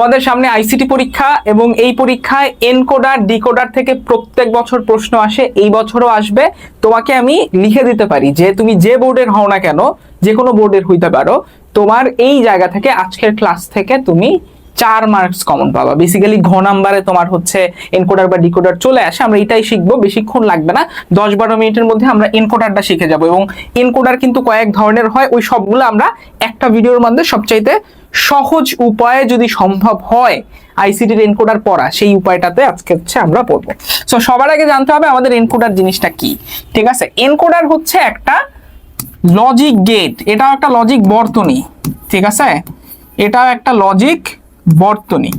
তোমাদের সামনে আইসিটি পরীক্ষা এবং এই পরীক্ষায় এনকোডার ডিকোডার থেকে প্রত্যেক বছর প্রশ্ন আসে, এই বছরও আসবে। তোমাকে আমি লিখে দিতে পারি যে তুমি যে বোর্ডের হও না কেন, যে কোনো বোর্ডের হইতে পারো, তোমার এই জায়গা থেকে আজকের ক্লাস থেকে তুমি চার মার্কস কমন পাবা। বেসিক্যালি ঘ নাম্বারে তোমার হচ্ছে এনকোডার বা ডিকোডার চলে আসে, আমরা এটাই শিখব, বেশিক্ষণ লাগবে না। দশ বারো মিনিটের মধ্যে আমরা এনকোডারটা শিখে যাব এবং এনকোডার কিন্তু কয়েক ধরনের হয়, ওই সবগুলো আমরা একটা ভিডিওর মধ্যে সবচাইতে সহজ উপায়ে যদি সম্ভব হয় আইসিটির এনকোডার পড়া, সেই উপায়টাতে আজকে হচ্ছে আমরা পড়ব। সো সবার আগে জানতে হবে আমাদের এনকোডার জিনিসটা কি। ঠিক আছে? এনকোডার হচ্ছে একটা লজিক গেট এটাও একটা লজিক বর্তনী। ঠিক আছে? এটাও একটা লজিক বর্তনী।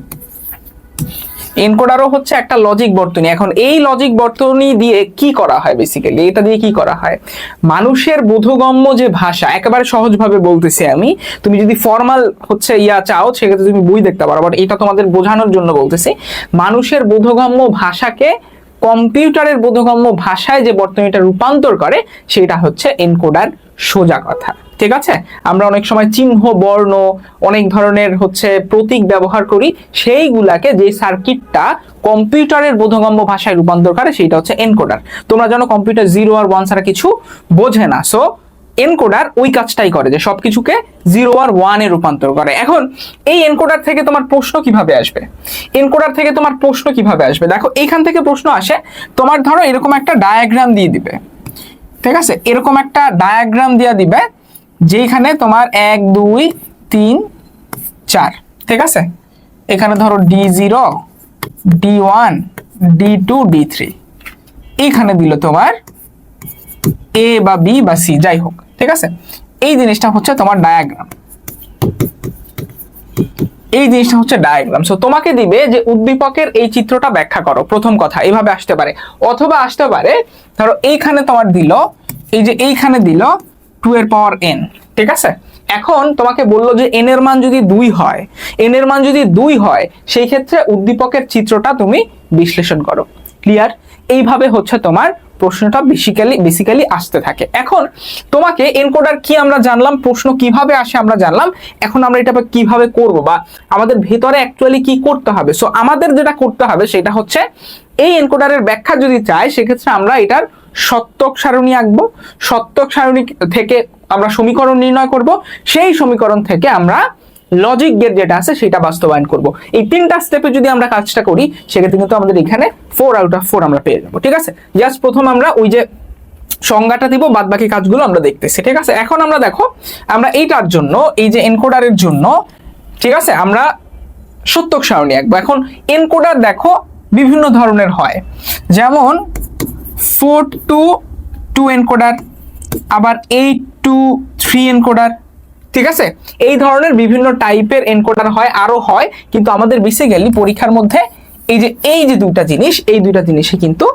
এনকোডারও হচ্ছে একটা লজিক বর্তনী। এখন এই লজিক বর্তনী দিয়ে কি করা হয় বেসিক্যালি এটা দিয়ে কি করা হয়? মানুষের বোধগম্য যে ভাষা, একেবারে সহজভাবে বলতেছি আমি, তুমি যদি ফর্মাল হচ্ছে ইয়া চাও, সেক্ষেত্রে তুমি বই দেখতে পারো বাট এটা তোমাদের বোঝানোর জন্য বলতেছি। মানুষের বোধগম্য ভাষাকে কম্পিউটারের বোধগম্য ভাষায় যে বর্তনীটা রূপান্তর করে, সেটা হচ্ছে এনকোডার সোজা কথা। ঠিক আছে? আমরা অনেক সময় চিহ্ন, বর্ণ, অনেক ধরনের হচ্ছে প্রতীক ব্যবহার করি। সেইগুলাকে যে সার্কিটটা কম্পিউটারের বোধগম্য ভাষায় রূপান্তর করে সেটা হচ্ছে এনকোডার তোমরা জানো কম্পিউটার জিরো আর ওয়ান ছাড়া কিছু বোঝে না। সো এনকোডার ওই কাজটাই করে যে সবকিছুকে জিরো আর ওয়ানে রূপান্তর করে। এখন, এই এনকোডার থেকে তোমার প্রশ্ন কীভাবে আসবে? এনকোডার থেকে তোমার প্রশ্ন কীভাবে আসবে? দেখো, এখান থেকে প্রশ্ন আসে, তোমার ধরো এরকম একটা ডায়াগ্রাম দিয়ে দিবে। ঠিক আছে? এরকম একটা ডায়াগ্রাম দিয়ে দিবে যেখানে তোমার এক, দুই, তিন, চার, ঠিক আছে? এখানে ধরো D zero D one D two D three এইখানে দিল তোমার এ বা বি বা সি যাই হোক, ঠিক আছে? এই জিনিসটা হচ্ছে তোমার ডায়াগ্রাম এই জিনিসটা হচ্ছে ডায়াগ্রাম সো তোমাকে দিবে যে উদ্দীপকের এই চিত্রটা ব্যাখ্যা করো, প্রথম কথা এইভাবে আসতে পারে। অথবা আসতে পারে, ধরো এইখানে তোমার দিল, এই যে এইখানে দিল টু এর পাওয়ার এন ঠিক আছে? এখন তোমাকে বলল যে এন এর মান যদি দুই হয় এন এর মান যদি দুই হয়, সেই ক্ষেত্রে উদ্দীপকের চিত্রটা তুমি বিশ্লেষণ করো। ক্লিয়ার এইভাবে হচ্ছে তোমার প্রশ্নটা বেসিক্যালি বেসিক্যালি আসতে থাকে। এখন তোমাকে এনকোডার কি আমরা জানলাম, প্রশ্ন কীভাবে আসে আমরা জানলাম। এখন আমরা এটা কীভাবে করব বা আমাদের ভেতরে অ্যাকচুয়ালি কি করতে হবে? সো আমাদের যেটা করতে হবে সেটা হচ্ছে, এই এনকোডারের ব্যাখ্যা যদি চাই সেক্ষেত্রে আমরা এটার সত্যক সারণী আঁকবো। সত্যক সারণী থেকে আমরা সমীকরণ নির্ণয় করব। সেই সমীকরণ থেকে আমরা লজিক গেট যেটা আছে সেটা বাস্তবায়ন করব। এই তিনটা স্টেপে যদি আমরা কাজটা করি, সেক্ষেত্রে কিন্তু আমাদের এখানে ফোর আউট অফ ফোর আমরা পেয়ে যাব, ঠিক আছে? জাস্ট প্রথম আমরা ওই যে সংজ্ঞাটা দিব বাদ বাকি কাজগুলো আমরা দেখতেছি, ঠিক আছে? এখন আমরা দেখো, আমরা এইটার জন্য, এই যে এনকোডারের জন্য, ঠিক আছে? আমরা সত্যক সারণী আঁকবো। এখন এনকোডার দেখো বিভিন্ন ধরনের হয়। যেমন ফোর টু টু এনকোডার আবার এইট টু থ্রি এনকোডার ঠিক আছে? এই ধরনের বিভিন্ন টাইপের এনকোডার হয়, আরও হয়, কিন্তু আমাদের বেসিক্যালি পরীক্ষার মধ্যে এই যে এই যে দুটা জিনিস, এই দুটা জিনিসই কিন্তু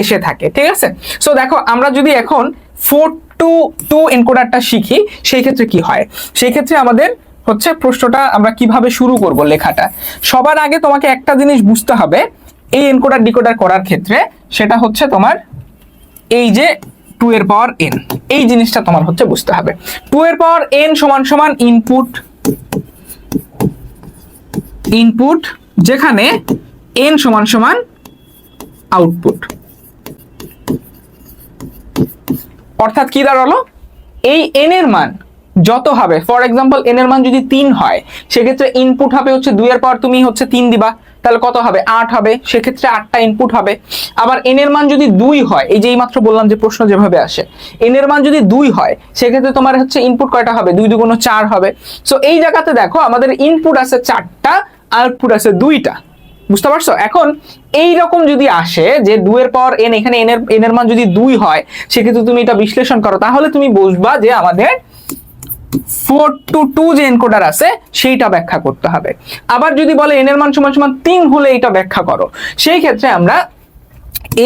এসে থাকে, ঠিক আছে? সো দেখো, আমরা যদি এখন ফোর টু টু এনকোডারটা শিখি, সেই ক্ষেত্রে কি হয়? সেই ক্ষেত্রে আমাদের হচ্ছে প্রশ্নটা আমরা কীভাবে শুরু করব লেখাটা? সবার আগে তোমাকে একটা জিনিস বুঝতে হবে এই এনকোডার ডিকোডার করার ক্ষেত্রে সেটা হচ্ছে তোমার এই যে টু এর পাওয়ার এন এই জিনিসটা তোমার হচ্ছে বুঝতে হবে। টু এর পাওয়ার এন সমান সমান ইনপুট ইনপুট যেখানে এন সমান সমান আউটপুট অর্থাৎ কি দাঁড়াল? এই এন এর মান যত হবে ফর এক্সাম্পল এন এর মান যদি তিন হয়, সেক্ষেত্রে ইনপুট হবে হচ্ছে দুই এর পাওয়ার তুমি হচ্ছে তিন দিবা। তাহলে কত হবে? আট হবে। সেক্ষেত্রে আটটা ইনপুট হবে। আবার এন এর মান যদি দুই হয়, এই যে এইমাত্র বললাম যে প্রশ্ন যেভাবে আসে এন এর মান যদি দুই হয়, সেক্ষেত্রে তোমার হচ্ছে ইনপুট কয়টা হবে? দুই দুগুণ চার হবে। সো এই জায়গাতে দেখো আমাদের ইনপুট আছে চারটা আউটপুট আছে দুইটা। বুঝতে পারছ? এখন এই রকম যদি আসে যে দুয়ের পর এন এখানে এন এর এন এর মান যদি দুই হয়, সেক্ষেত্রে তুমি এটা বিশ্লেষণ করো। তাহলে তুমি বুঝবা যে আমাদের ফোর টু টু যে এনকোডার আছে, সেইটা ব্যাখ্যা করতে হবে। আবার যদি বলে এন এর মান সমান সমান তিন হলে এটা ব্যাখ্যা করো। সেই ক্ষেত্রে আমরা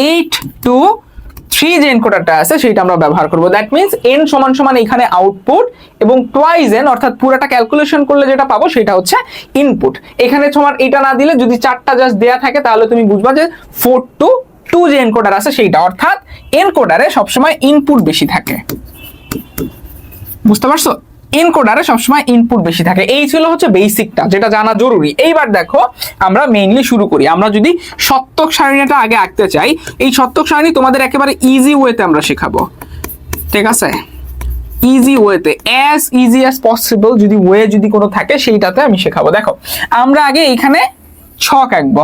এইট টু থ্রি যে এনকোডারটা আছে, সেইটা আমরা ব্যবহার করব। দ্যাট মিনস এন সমান সমান এখানে আউটপুট এবং টুয়াইজ এন অর্থাৎ পুরোটা ক্যালকুলেশন করলে যেটা পাবো, সেটা হচ্ছে ইনপুট এখানে তোমার এটা না দিলে যদি চারটা জাস্ট দেয়া থাকে, তাহলে তুমি বুঝবা যে ফোর টু টু যে এনকোডার আছে, সেইটা। অর্থাৎ এনকোডারে সবসময় ইনপুট বেশি থাকে। বুঝতে পারছ? এনকোডারে সবসময় ইনপুট বেশি থাকে। এই ছিল হচ্ছে বেসিকটা যেটা জানা জরুরি। এইবার দেখো, আমরা মেইনলি শুরু করি। আমরা যদি সত্যক সারণীটা আগে আঁকতে চাই, এই সত্যক সারণী তোমাদের একেবারে ইজি ওয়েতে আমরা শেখাবো। ঠিক আছে? ইজি ওয়েতে অ্যাজ ইজি অ্যাজ পসিবল যদি ওয়ে যদি কোনো থাকে, সেইটাতে আমি শেখাবো। দেখো, আমরা আগে এখানে ছক আঁকবো।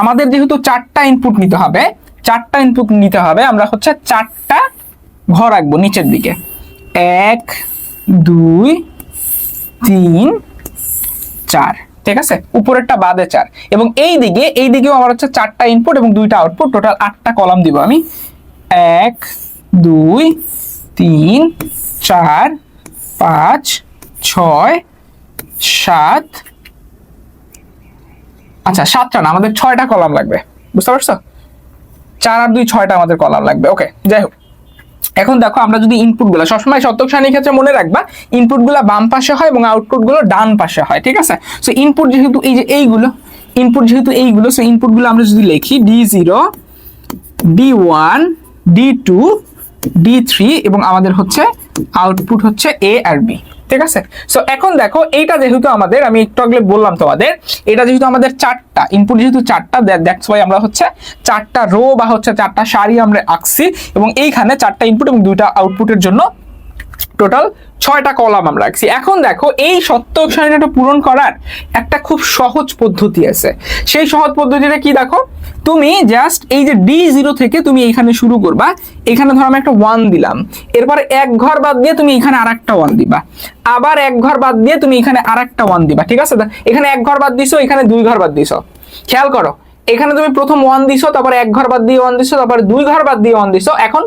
আমাদের যেহেতু চারটা ইনপুট নিতে হবে, চারটা ইনপুট নিতে হবে, আমরা হচ্ছে চারটা ঘর আঁকবো নিচের দিকে। এক দুই, তিন, চার। ঠিক আছে? উপরেরটা বাদে চার। এবং এই দিকে, এই দিকেও আমার হচ্ছে চারটা ইনপুট এবং দুইটা আউটপুট টোটাল আটটা কলাম দিব আমি। এক, দুই, তিন, চার, পাঁচ, ছয়, সাত। আচ্ছা সাতটা না, আমাদের ছয়টা কলাম লাগবে। বুঝতে পারছ? চার আর দুই, ছয়টা আমাদের কলাম লাগবে। ওকে যাই হোক। এখন দেখো আমরা যদি ইনপুটগুলো, সবসময় শতক সারণীর ক্ষেত্রে মনে রাখবা ইনপুটগুলো বাম পাশে হয় এবং আউটপুটগুলো ডান পাশে হয়, ঠিক আছে? সো ইনপুট যেহেতু এই যে এইগুলো ইনপুট যেহেতু এইগুলো সো ইনপুটগুলো আমরা যদি লিখি D zero D one D two D three এবং আমাদের হচ্ছে আউটপুট হচ্ছে এ আর বি ঠিক আছে? সো এখন দেখো, এইটা যেহেতু আমাদের, আমি একটু আগে বললাম তোমাদের, এটা যেহেতু আমাদের চারটা ইনপুট যেহেতু চারটা দ্যাটস ওয়াই আমরা হচ্ছে চারটা রো বা হচ্ছে চারটা সারি আমরা আঁকছি, এবং এইখানে চারটা ইনপুট এবং দুইটা আউটপুটের জন্য টোটাল ছয়টা কলাম আমরা রাখছি। এখন দেখো, এই সত্যক সারণীটা পূরণ করার একটা খুব সহজ পদ্ধতি আছে। সেই সহজ পদ্ধতিটা কি দেখো? তুমি জাস্ট এই যে ডি জিরো থেকে তুমি এখানে শুরু করবা, এখানে ধরো আমি একটা ওয়ান দিলাম। এরপরে এক ঘর বাদ দিয়ে তুমি এখানে আর একটা ওয়ান দিবা। আবার এক ঘর বাদ দিয়ে তুমি এখানে আর একটা ওয়ান দিবা, ঠিক আছে? এখানে এক ঘর বাদ দিছো, এখানে দুই ঘর বাদ দিছো। খেয়াল করো, এখানে তুমি প্রথম ওয়ান দিছো, তারপর এক ঘর বাদ দিয়ে ওয়ান দিছো, তারপর দুই ঘর বাদ দিয়ে ওয়ান দিছো। এখন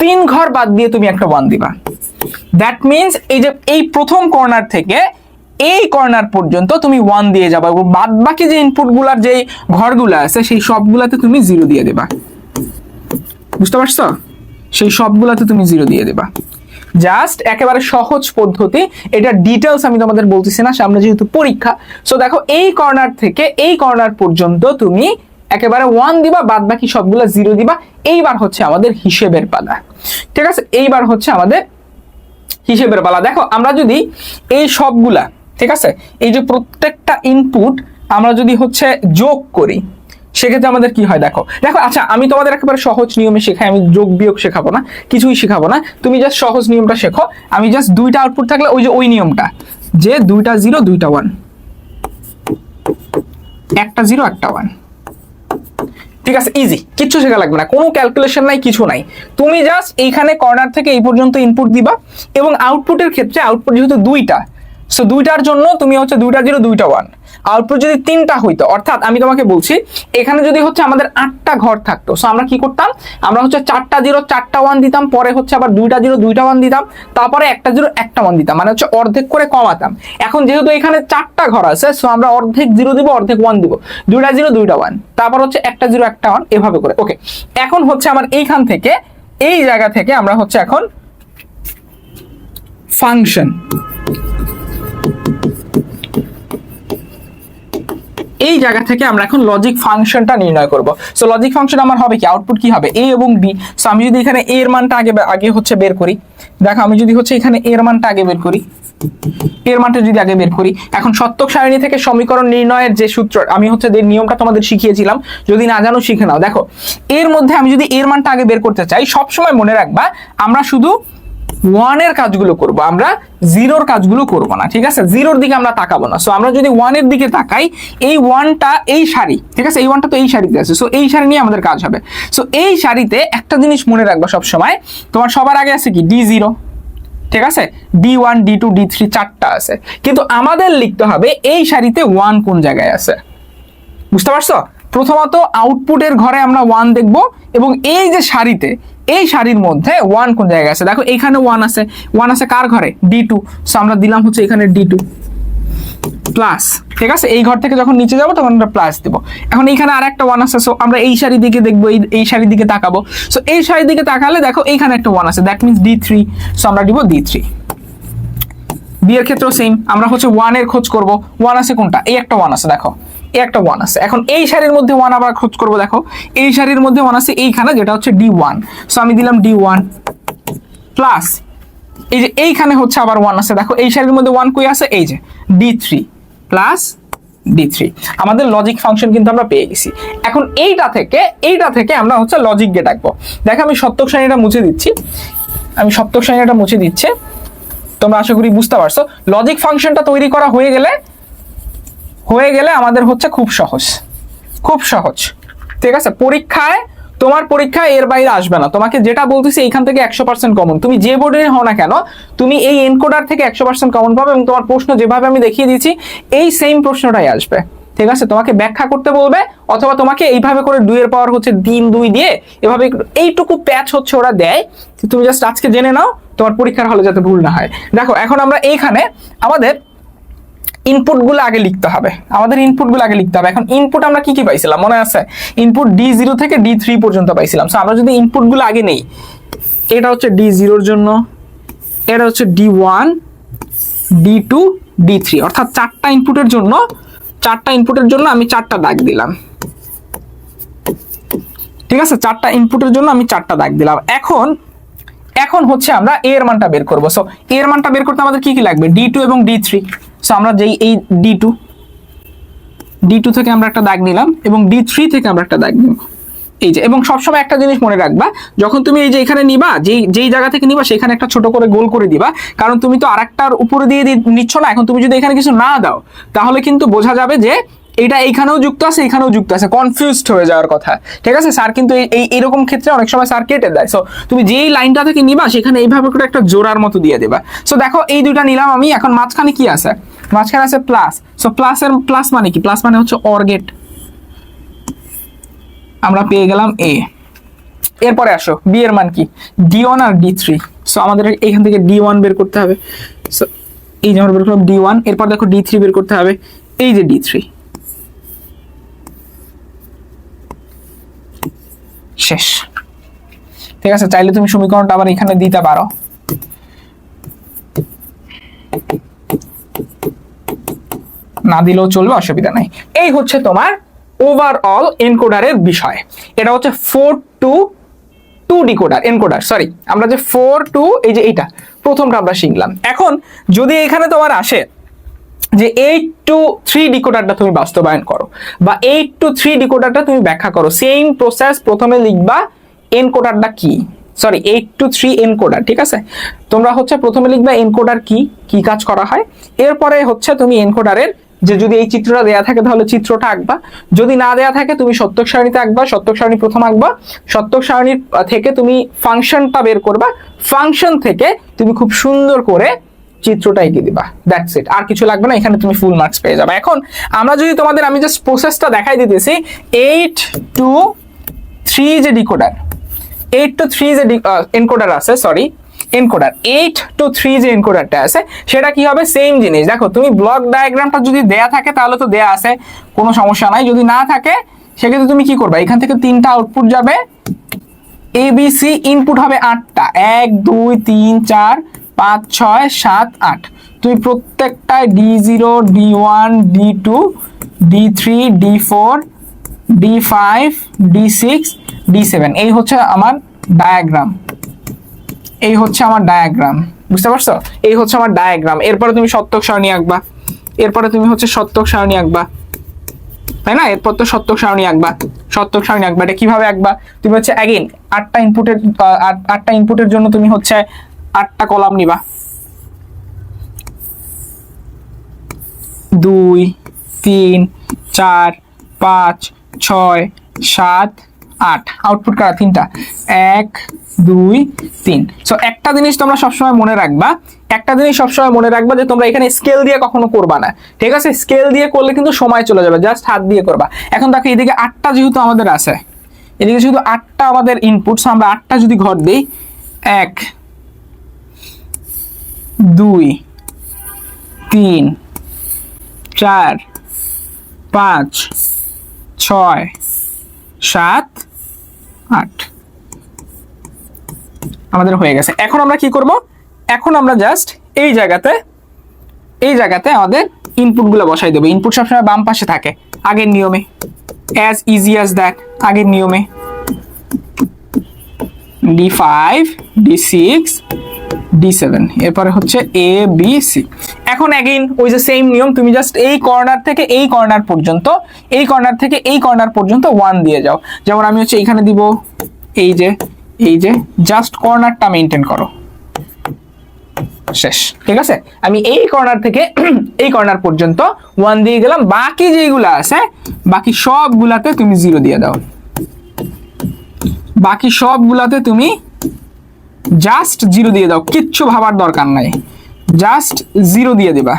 তিন ঘর বাদ দিয়ে তুমি একটা ওয়ান দিবা। দ্যাট মিনস এই যে এই প্রথম কর্নার থেকে এই কর্নার পর্যন্ত তুমি ওয়ান দিয়ে যাবা বাদ বাকি যে ইনপুটগুলার যে ঘরগুলো আছে, সেই সবগুলাতে তুমি জিরো দিয়ে দেবা। বুঝতে পারছ? সেই সবগুলাতে তুমি জিরো দিয়ে দেবা। জাস্ট একেবারে সহজ পদ্ধতি। এটা ডিটেলস আমি তোমাদের বলতেছি না, সামনে যেহেতু পরীক্ষা। সো দেখো, এই কর্নার থেকে এই কর্নার পর্যন্ত তুমি একেবারে ওয়ান দিবা বাদ বাকি সবগুলো জিরো দিবা। এইবার হচ্ছে আমাদের হিসেবের পালা। ঠিক আছে? এইবার হচ্ছে আমাদের হিসেবের পালা। দেখো, আমরা যদি এই সবগুলা, ঠিক আছে? এই যে প্রত্যেকটা ইনপুট আমরা যদি হচ্ছে যোগ করি, সেক্ষেত্রে আমাদের কি হয় দেখো? দেখো আচ্ছা আমি তোমাদের একেবারে সহজ নিয়মে শেখাই, আমি যোগ বিয়োগ শেখাবো না, কিছুই শেখাবো না। তুমি জাস্ট সহজ নিয়মটা শেখো। আমি জাস্ট দুইটা আউটপুট থাকলে ওই যে ওই নিয়মটা, যে দুইটা জিরো দুইটা ওয়ান একটা জিরো একটা ওয়ান ঠিক আছে ইজি কিচ্ছু শেখা লাগবে না। কোনো ক্যালকুলেশন নাই, কিছু নাই। তুমি জাস্ট এইখানে কর্নার থেকে এই পর্যন্ত ইনপুট দিবা এবং আউটপুটের ক্ষেত্রে আউটপুট যেহেতু দুইটা সো দুইটার জন্য তুমি হচ্ছে দুইটা জিরো, দুইটা ওয়ান আউটপুট যদি তিনটা হইতো, অর্থাৎ আমি তোমাকে বলছি, এখানে যদি হচ্ছে আমাদের আটটা ঘর থাকতো সো আমরা কি করতাম? আমরা হচ্ছে চারটা জিরো, চারটা ওয়ান দিতাম, পরে হচ্ছে আবার দুইটা জিরো, দুইটা ওয়ান দিতাম, তারপরে একটা জিরো, একটা ওয়ান দিতাম মানে হচ্ছে অর্ধেক করে কমাতাম। এখন যেহেতু এখানে চারটা ঘর আছে সো আমরা অর্ধেক জিরো দিব, অর্ধেক ওয়ান দিব, দুইটা জিরো, দুইটা ওয়ান তারপর হচ্ছে একটা জিরো, একটা ওয়ান এভাবে করে ওকে এখন হচ্ছে আমার এইখান থেকে, এই জায়গা থেকে আমরা হচ্ছে এখন ফাংশন এই জায়গা থেকে আমরা এখন লজিক ফাংশনটা নির্ণয় করব। সো লজিক ফাংশন আমার হবে কি? আউটপুট কি হবে? এ এবং বি সো আমি যদি এখানে এর মানটা আগে আগে হচ্ছে বের করি, দেখো আমি যদি হচ্ছে এখানে এর মানটা আগে বের করি এর মানটা যদি আগে বের করি, এখন সত্যক সারণী থেকে সমীকরণ নির্ণয়ের যে সূত্র, আমি হচ্ছে যে নিয়মটা তোমাদের শিখিয়েছিলাম, যদি না জানো শিখে নাও। দেখো, এর মধ্যে আমি যদি এর মানটা আগে বের করতে চাই সব সময় মনে রাখবা, আমরা শুধু ওয়ানের কাজগুলো করব, আমরা জিরোর কাজগুলো করব না, ঠিক আছে? জিরোর দিকে আমরা তাকাবো না। সো আমরা যদি ওয়ানের দিকে তাকাই, এই ওয়ানটা এই সারি ঠিক আছে? এই ওয়ানটা তো এই সারিতে আছে। সো এই সারি নিয়ে আমাদের কাজ হবে। সো এই সারিতে একটা জিনিস মনে রাখবা সব সময় তোমার সবার আগে আছে কি? ডি জিরো ঠিক আছে? D one D two D three চারটা আছে। কিন্তু আমাদের লিখতে হবে এই সারিতে ওয়ান কোন জায়গায় আছে। বুঝতে পারছ? প্রথমত আউটপুটের ঘরে আমরা ওয়ান দেখব এবং এই যে সারিতে এই সারির মধ্যে ওয়ান কোন জায়গায় আছে? দেখো, এখানে ওয়ান আছে। ওয়ান আছে কার ঘরে? ডি টু সো আমরা দিলাম হচ্ছে এখানে ডি টু প্লাস ঠিক আছে? এই ঘর থেকে যখন নিচে যাব, তখন আমরা প্লাস দেবো। এখন এইখানে আর একটা ওয়ান আছে। সো আমরা এই সারির দিকে দেখব, এই এই সারির দিকে তাকাবো। সো এই সারির দিকে তাকালে দেখো, এইখানে একটা ওয়ান আছে। That means D three so আমরা দিব ডি থ্রি বিয়ের ক্ষেত্রেও সেম আমরা হচ্ছে ওয়ানের খোঁজ করব। ওয়ান আছে কোনটা? এই একটা ওয়ান আছে, দেখো। একটা ওয়ান আছে। এখন এই সারির মধ্যে ওয়ান আবার খোঁজ করব, দেখো। এই সারির মধ্যে ওয়ান আছে, এইখানে, যেটা হচ্ছে ডি ওয়ান সো আমি দিলাম ডি ওয়ান প্লাস এই যে এইখানে হচ্ছে আবার ওয়ান আছে। দেখো, এই সাইডের মধ্যে ওয়ান কই আছে? এই যে D three plus D three আমাদের লজিক ফাংশন কিন্তু আমরা পেয়ে গেছি। এখন এইটা থেকে এইটা থেকে আমরা হচ্ছে লজিক গেট আঁকবো দেখো, আমি সপ্তক শ্রেণীটা মুছে দিচ্ছি। আমি সপ্তক শ্রেণীটা মুছে দিচ্ছি। তোমরা আশা করি বুঝতে পারছ। লজিক ফাংশনটা তৈরি করা হয়ে গেলে হয়ে গেলে আমাদের হচ্ছে খুব সহজ। খুব সহজ। ঠিক আছে? পরীক্ষায়, তোমার পরীক্ষায় এর বাইরে আসবে না। তোমাকে যেটা বলতেছি এইখান থেকে একশো পার্সেন্ট কমন তুমি যে বোর্ডের হও না কেন, তুমি এই এনকোডার থেকে একশো পার্সেন্ট কমন পাবে এবং তোমার প্রশ্ন যেভাবে আমি দেখিয়ে দিচ্ছি এই সেম প্রশ্নটাই আসবে। ঠিক আছে? তোমাকে ব্যাখ্যা করতে বলবে, অথবা তোমাকে এইভাবে করে দুইয়ের পাওয়ার হচ্ছে তিন, দুই দিয়ে এভাবে এইটুকু প্যাচ হচ্ছে ওরা দেয়। তুমি জাস্ট আজকে জেনে নাও, তোমার পরীক্ষার হলে যাতে ভুল না হয়। দেখো, এখন আমরা এইখানে আমাদের ইনপুটগুলো আগে লিখতে হবে। আমাদের ইনপুটগুলো আগে লিখতে হবে। এখন ইনপুট আমরা কি কি পাইছিলাম? মনে আছে? ইনপুট ডি জিরো থেকে ডি থ্রি পর্যন্ত পাইছিলাম। সো আমরা যদি ইনপুটগুলো আগে নেই, এটা হচ্ছে ডি জিরোর জন্য, এটা হচ্ছে D one D two D three অর্থাৎ চারটা ইনপুটের জন্য, চারটা ইনপুটের জন্য আমি চারটা দাগ দিলাম। ঠিক আছে? চারটা ইনপুটের জন্য আমি চারটা দাগ দিলাম। এখন এখন হচ্ছে আমরা এর মানটা বের করব। সো এর মানটা বের করতে আমাদের কি কি লাগবে? ডি টু এবং ডি থ্রি সো আমরা যেই এই ডি টু ডি টু থেকে আমরা একটা দাগ নিলাম এবং ডি থ্রি থেকে আমরা একটা দাগ নিব। এই যে, এবং সবসময় একটা জিনিস মনে রাখবা, যখন তুমি এই যে এখানে নিবা, যেই যেই জায়গা থেকে নিবা, সেখানে একটা ছোট করে গোল করে দিবা, কারণ তুমি তো আরেকটার উপরে দিয়ে নিচ্ছ না, এখন তুমি যদি এখানে কিছু না দাও, তাহলে কিন্তু বোঝা যাবে যে এটা এইখানেও যুক্ত আছে এখানেও যুক্ত আছে। কনফিউজড হয়ে যাওয়ার কথা। ঠিক আছে? স্যার কিন্তু এই- এরকম ক্ষেত্রে অনেক সময় স্যার কেটে দেয়। সো তুমি যেই লাইনটা থেকে নিবা, সেখানে এইভাবে করে একটা জোড়ার মতো দিয়ে দেবা। সো দেখো, এই দুইটা নিলাম আমি। এখন মাঝখানে কি আছে? মাঝখানে আছে প্লাস সো প্লাসের প্লাস মানে কি? প্লাস মানে হচ্ছে অর গেট আমরা পেয়ে গেলাম এ এরপরে আসো। বি এর মান কি? ডি ওয়ান আর ডি থ্রি সো আমাদের এখান থেকে ডি ওয়ান বের করতে হবে। সো এই যে আমরা বের করলাম ডি ওয়ান এরপর দেখো ডি থ্রি বের করতে হবে। এই যে ডি থ্রি শেষ। ঠিক আছে, চাইলে তুমি সমীকরণটা আবার এখানে দিতে পারো। না দিলেও চলবে, অসুবিধা নাই। এই হচ্ছে তোমার ওভারঅল এনকোডারের বিষয়। এটা হচ্ছে four to two decoder encoder sorry আমরা যে ফোর টু এই যে এইটা, প্রথমটা আমরা শিখলাম। এখন যদি এখানে তোমার আসে যে এইট টু থ্রি ডিকোডারটা তুমি বাস্তবায়ন করো বা এইট টু থ্রি ডিকোডারটা তুমি ব্যাখ্যা করো। সেম প্রসেস প্রথমে লিখবা এনকোডারটা কি? Sorry eight to three encoder ঠিক আছে? তোমরা হচ্ছে প্রথমে লিখবা এনকোডার কি কি কাজ করা হয়। এরপরে হচ্ছে তুমি এনকোডারের যে যদি এই চিত্রটা দেয়া থাকে তাহলে চিত্রটা আঁকবা। যদি না দেয়া থাকে তুমি সত্যক সারণীতে আঁকবা, সত্যক সারণী প্রথম আঁকবা। সত্যক সারণীর থেকে তুমি ফাংশনটা বের করবা। ফাংশন থেকে তুমি খুব সুন্দর করে চিত্রটা এঁকে দিবা? দ্যাটস ইট আর কিছু লাগবে না, এখানে তুমি ফুল মার্কস পেয়ে যাবে। এখন আমরা যদি তোমাদের, আমি জাস্ট প্রসেসটা দেখাই দিতেছি। এইট টু থ্রি যে ডিকোডার এইট টু থ্রি যে এনকোডার আছে sorry encoder eight to three যে এনকোডারটা আছে, সেটা কি হবে? সেম জিনিস। দেখো, তুমি ব্লক ডায়াগ্রামটা যদি দেয়া থাকে, তাহলে তো দেয়া আছে, কোনো সমস্যা নাই। যদি না থাকে, সেক্ষেত্রে তুমি কি করবে? এখান থেকে তিনটা আউটপুট যাবে। এবিসি ইনপুট হবে আটটা। এক, দুই, তিন, চার পাঁচ, ছয়, সাত, আট। তুমি প্রত্যেকটায় D zero D one D two D three D four D five D six D seven এই হচ্ছে আমার ডায়াগ্রাম এই হচ্ছে আমার ডায়াগ্রাম বুঝতে পারছ? এই হচ্ছে আমার ডায়াগ্রাম এরপরে তুমি সত্যক সারণী আঁকবা। এরপরে তুমি হচ্ছে সত্যক সারণী আঁকবা। তাই না? এরপর তো সত্যক সারণী আঁকবা। সত্যক সারণী আঁকবা। এটা কীভাবে আঁকবা? তুমি হচ্ছে অ্যাগেন আটটা ইনপুটের আটটা ইনপুটের জন্য তুমি হচ্ছে আটটা কলাম নিবা। দুই, তিন, চার, পাঁচ, ছয়, সাত, আট। আউটপুট কারা? তিনটা। এক, দুই, তিন। সো একটা জিনিস তোমরা সবসময় মনে রাখবা, একটা জিনিস সবসময় মনে রাখবা যে তোমরা এখানে স্কেল দিয়ে কখনো করবা না। ঠিক আছে? স্কেল দিয়ে করলে কিন্তু সময় চলে যাবে জাস্ট হাত দিয়ে করবা। এখন দেখো, এদিকে আটটা যেহেতু আমাদের আছে, এদিকে যেহেতু আটটা আমাদের ইনপুট আমরা আটটা যদি ঘর দিই, এক দুই, তিন, চার, পাঁচ, ছয়, সাত, আট। আমাদের হয়ে গেছে। এখন আমরা কি করব? এখন আমরা জাস্ট এই জায়গাতে এই জায়গাতে আমাদের ইনপুটগুলো বসাই দেবো। ইনপুট সবসময় বাম পাশে থাকে। আগের নিয়মে। অ্যাজ ইজি অ্যাজ দ্যাট আগের নিয়মে। D five D six D seven এরপরে হচ্ছে এ বি সি এখন অ্যাগেইন ওই যে সেম নিয়ম, তুমি জাস্ট এই কর্নার থেকে এই কর্নার পর্যন্ত, এই কর্নার থেকে এই কর্নার পর্যন্ত ওয়ান দিয়ে যাও। যেমন আমি হচ্ছে এখানে দিব এই যে এই যে জাস্ট কর্নারটা মেনটেন করো। শেষ। ঠিক আছে? আমি এই কর্নার থেকে এই কর্নার পর্যন্ত ওয়ান দিয়ে গেলাম। বাকি যেগুলো আছে, বাকি সবগুলাতে তুমি জিরো দিয়ে দাও। বাকি সবগুলাতে তুমি জাস্ট জিরো দিয়ে দাও, কিচ্ছু ভাবার দরকার নাই। জাস্ট জিরো দিয়ে দিবা।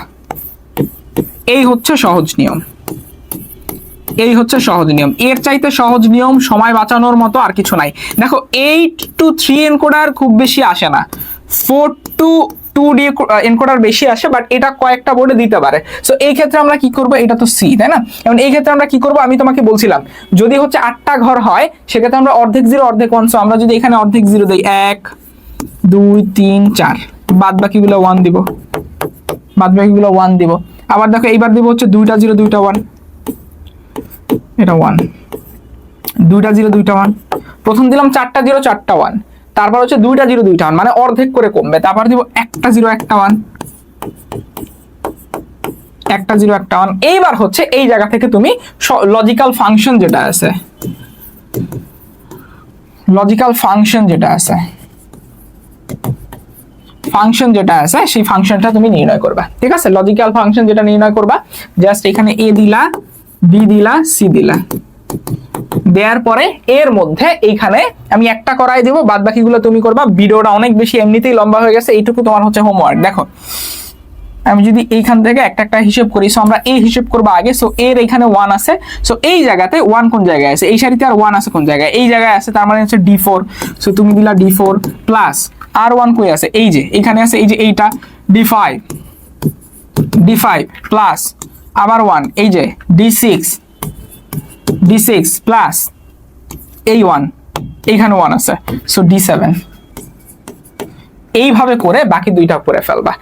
এই হচ্ছে সহজ নিয়ম। এই হচ্ছে সহজ নিয়ম। এর চাইতে সহজ নিয়ম সময় বাঁচানোর মতো আর কিছু নাই। দেখো এইট টু থ্রি এনকোডার খুব বেশি আসে না। Four to two D encoder বেশি আসে বাট এটা কয়েকটা বোর্ডে দিতে পারে। সো এই ক্ষেত্রে আমরা কি করব? এটা তো সি তাই না? এবং এই ক্ষেত্রে আমরা কি করব? আমি তোমাকে বলছিলাম, যদি হচ্ছে আটটা ঘর হয়, সেক্ষেত্রে আমরা অর্ধেক জিরো অর্ধেক সো আমরা যদি এখানে অর্ধেক জিরো দিই, এক দুই, তিন, চার। বাদ বাকিগুলো ওয়ান দিব। বাদ বাকিগুলো ওয়ান দিব। আবার দেখো, এইবার দিব হচ্ছে দুইটা জিরো, দুইটা ওয়ান এটা ওয়ান দুইটা জিরো, দুইটা ওয়ান প্রথম দিলাম চারটা জিরো, চারটা ওয়ান তারপর হচ্ছে দুইটা জিরো, দুইটা ওয়ান মানে অর্ধেক করে কমবে। তারপর দিব একটা জিরো, একটা ওয়ান একটা জিরো, একটা ওয়ান এইবার হচ্ছে এই জায়গা থেকে তুমি লজিক্যাল ফাংশন যেটা আছে লজিক্যাল ফাংশন যেটা আছে ফাংশন যেটা আছে, সেই ফাংশনটা তুমি নির্ণয় করবা। ঠিক আছে? লজিক্যাল ফাংশন যেটা নির্ণয় করবা জাস্ট এখানে এ দিলা বি দিলা সি দিলা। দেওয়ার পরে এর মধ্যে এইখানে আমি একটা করাই দেবো বাদ বাকিগুলো তুমি করবা। ভিডিওটা অনেক বেশি এমনিতেই লম্বা হয়ে গেছে, এইটুকু তোমার হচ্ছে হোমওয়ার্ক দেখো, আমি যদি এইখান থেকে একটা একটা হিসেব করি সো আমরা এই হিসেব করব আগে সো এর এখানে ওয়ান আছে। সো এই জায়গাতে ওয়ান কোন জায়গায় আছে? এই সারিতে আর ওয়ান আছে কোন জায়গায়? এই জায়গায় আছে, তার মানে হচ্ছে ডি ফোর সো তুমি দিলা ডি ফোর প্লাস আর ওয়ান কই আছে? এই যে এইখানে আছে, এই যে এইটা D five D five plus আবার ওয়ান এই যে D six D six plus এই ওয়ান এইখানে ওয়ান আছে সো ডি সেভেন এইভাবে করে বাকি দুইটা করে ফেলবা।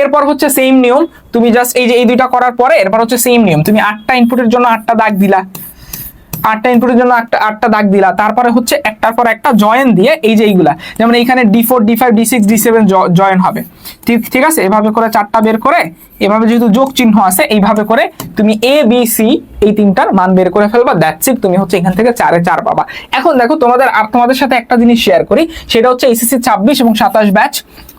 এরপর হচ্ছে সেম নিয়ম, তুমি জাস্ট এই যে এই দুইটা করার পরে, এরপর হচ্ছে সেম নিয়ম। তুমি আটটা ইনপুটের জন্য আটটা দাগ দিলা। আটটা ইনপুটের জন্য একটা আটটা দাগ দিলা। তারপরে হচ্ছে একটার পর একটা জয়েন দিয়ে এই যে এইগুলা, যেমন এইখানে D four D five D six D seven join হবে। ঠিক ঠিক আছে? এভাবে করে চারটা বের করে, এভাবে যেহেতু যোগ চিহ্ন আছে, এইভাবে করে তুমি এ বি সি এই তিনটার মান বের করে ফেলবা। দ্যাটস ইট তুমি হচ্ছে এখান থেকে চারে চার পাবা। এখন দেখো তোমাদের, আর তোমাদের সাথে একটা জিনিস শেয়ার করি, সেটা হচ্ছে এসএসসি ছাব্বিশ এবং সাতাশ ব্যাচ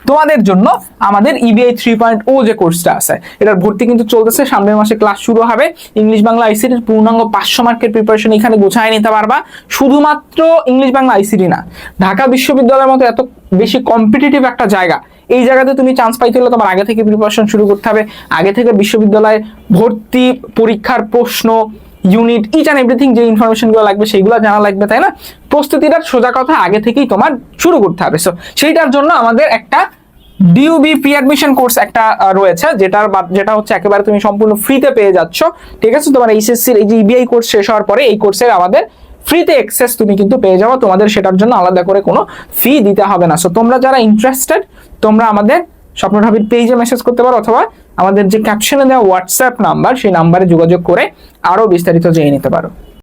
তোমাদের জন্য আমাদের ইবিআই থ্রি পয়েন্ট ও যে কোর্সটা আছে, এটার ভর্তি কিন্তু চলতেছে, সামনের মাসে ক্লাস শুরু হবে। ইংলিশ বাংলা আইসিটির পূর্ণাঙ্গ পাঁচশো মার্কের প্রিপারেশন এখানে গোছায় নিতে পারবা। শুধুমাত্র ইংলিশ বাংলা আইসিটি না, ঢাকা বিশ্ববিদ্যালয়ের মতো এত বেশি কম্পিটিটিভ একটা জায়গা, এই জায়গাতে তুমি চান্স পাইতে হলে তোমার আগে থেকে প্রিপারেশন শুরু করতে হবে। আগে থেকে বিশ্ববিদ্যালয়ে ভর্তি, পরীক্ষার প্রশ্ন ইউনিট ইচ অ্যান্ড এভরিথিং যে ইনফরমেশনগুলো লাগবে সেইগুলো জানা লাগবে, তাই না? প্রস্তুতিটা সোজা কথা আগে থেকেই তোমার শুরু করতে হবে। সো সেইটার জন্য আমাদের একটা ডিউবি প্রি অ্যাডমিশন কোর্স একটা রয়েছে, যেটার যেটা হচ্ছে একেবারে তুমি সম্পূর্ণ ফ্রিতে পেয়ে যাচ্ছ। ঠিক আছে? তোমার এইচএসসির এই যে ইবিআই কোর্স শেষ হওয়ার পরে এই কোর্সের আমাদের ফ্রিতে অ্যাক্সেস তুমি কিন্তু পেয়ে যাব। তোমাদের সেটার জন্য আলাদা করে কোনো ফি দিতে হবে না। সো তোমরা যারা ইন্টারেস্টেড তোমরা আমাদের স্বপ্ন ঢাবির পেজে মেসেজ করতে পারো, অথবা আমাদের যে ক্যাপশনে দেওয়া হোয়াটসঅ্যাপ নাম্বার সেই নাম্বারে যোগাযোগ করে আরও বিস্তারিত জেনে নিতে পারো।